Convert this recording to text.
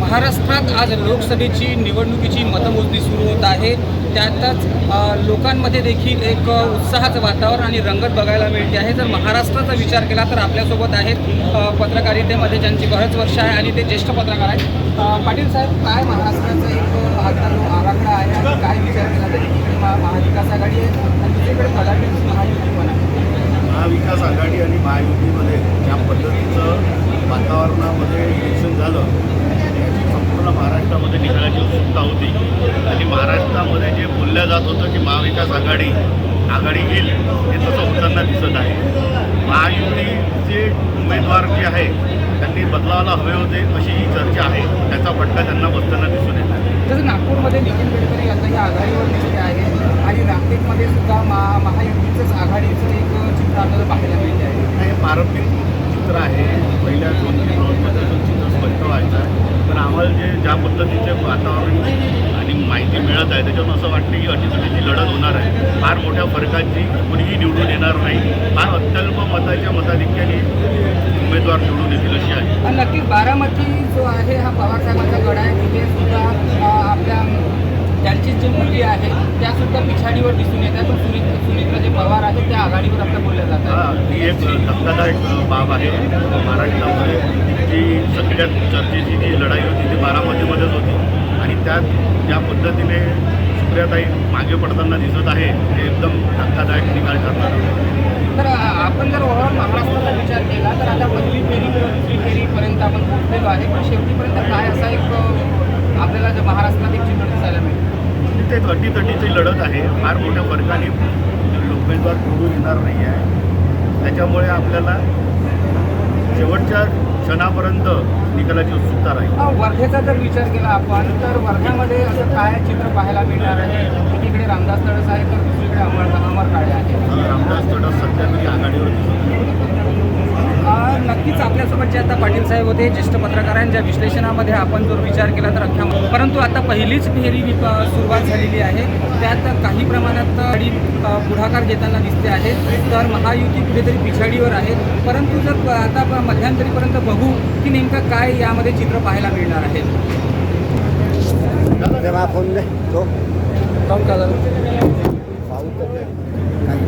महाराष्ट्रात आज लोकसभेची निवडणुकीची मतमोजणी सुरू होत आहे. त्यातच लोकांमध्ये देखील एक उत्साहाचं वातावरण आणि रंगत बघायला मिळते आहे. जर महाराष्ट्राचा विचार केला तर आपल्यासोबत आहेत पत्रकारितेमध्ये ज्यांची बरंच वर्ष आहे आणि ते ज्येष्ठ पत्रकार आहेत. पाटील साहेब काय महाराष्ट्राचा एक आराखडा आहे आणि काय विचार केला तरी महाविकास आघाडी आहे आणि दुसरीकडे फडाणवीस महायुती पण आहे. महाविकास आघाडी आणि महायुतीमध्ये ज्या पद्धतीचं वातावरणामध्ये झालं संपूर्ण महाराष्ट्रामध्ये निघाल्याची उत्सुकता होती. आणि महाराष्ट्रामध्ये जे बोललं जात होतं की महाविकास आघाडी आघाडी येईल हे तसं होताना दिसत आहे. महायुतीचे उमेदवार जे आहे त्यांनी बदलावायला हवे होते अशी ही चर्चा आहे. त्याचा फटका त्यांना बसताना दिसून येत आहे. जसं नागपूरमध्ये नितीन गडकरी आता या आघाडीवर दिसते आहे. आणि नागपूरमध्ये सुद्धा महा महायुतीचंच आघाडीचं एक चित्र आपल्याला पाहायला मिळते आहे हे पारंपरिक चित्र आहे. पहिल्या दोन तीन रोजमध्ये अजून चित्र स्पष्ट व्हायचं आहे पण आम्हाला जे ज्या पद्धतीचे वातावरण आणि माहिती मिळत आहे. त्याच्यातून असं वाटतं की अटीतटीची लढत होणार आहे. फार मोठ्या फरकाची कुणीही निवडून येणार नाही. फार अत्यल्प मताच्या मताधिक्याने उमेदवार निवडून येतील अशी आहे. आणि नक्कीच. बारामती जो आहे हा पवार साहेबांचा गड आहे. तिथे सुद्धा आपल्या त्यांची जी मुली आहे त्या सुद्धा पिछाडीवर दिसून येतात पण सुनीत सुनीत्र जे पवार आहेत त्या आघाडीवर आपल्या बोलल्या जातात ही एक धक्कादायक बाब आहे. महाराष्ट्रामध्ये जी सगळ्यात चर्चेची जी लढाई होती ती बारामतीमध्येच होती. आणि त्यात ज्या पद्धतीने सुप्रियाताई मागे पडताना दिसत आहे ते एकदम धक्कादायक निकाल ठरणार तर आपण जर ओव्हरऑल महाराष्ट्राचा विचार केला तर आता पहिली फेरी दुसरी फेरीपर्यंत आपण पोहोचलेलो आहे. पण शेवटीपर्यंत काय असा एक आपल्याला जे महाराष्ट्रात एक चित्र दिसायला मिळेल? ते अटीतटीची लढत आहे. फार मोठ्या फरकाने उमेदवार निवडून येणार नाही आहे त्याच्यामुळे आपल्याला शेवटच्या क्षणापर्यंत निकालाची उत्सुकता राहील. वर्धेचा जर विचार केला आपण तर वर्ध्यामध्ये असं काय चित्र पाहायला मिळणार आहे? एकीकडे रामदास तळस आहे तर दुसरीकडे अमर अमर काळे आहे रामदास तडस सध्या तरी आघाडीवर दिसत नाही. अ, नक्कीच आपल्यासोबत जे आता पाटील साहेब होते ज्येष्ठ पत्रकारांच्या विश्लेषणामध्ये आपण जर विचार केला तर अख्ख्या परंतु आता पहिलीच फेरी सुरुवात झालेली आहे. त्यात काही प्रमाणात गाडी पुढाकार घेताना दिसते आहे. तर महायुती कुठेतरी पिछाडीवर आहे. परंतु जर आता मध्यंतरीपर्यंत बघू की नेमकं काय यामध्ये चित्र पाहायला मिळणार आहे. फोन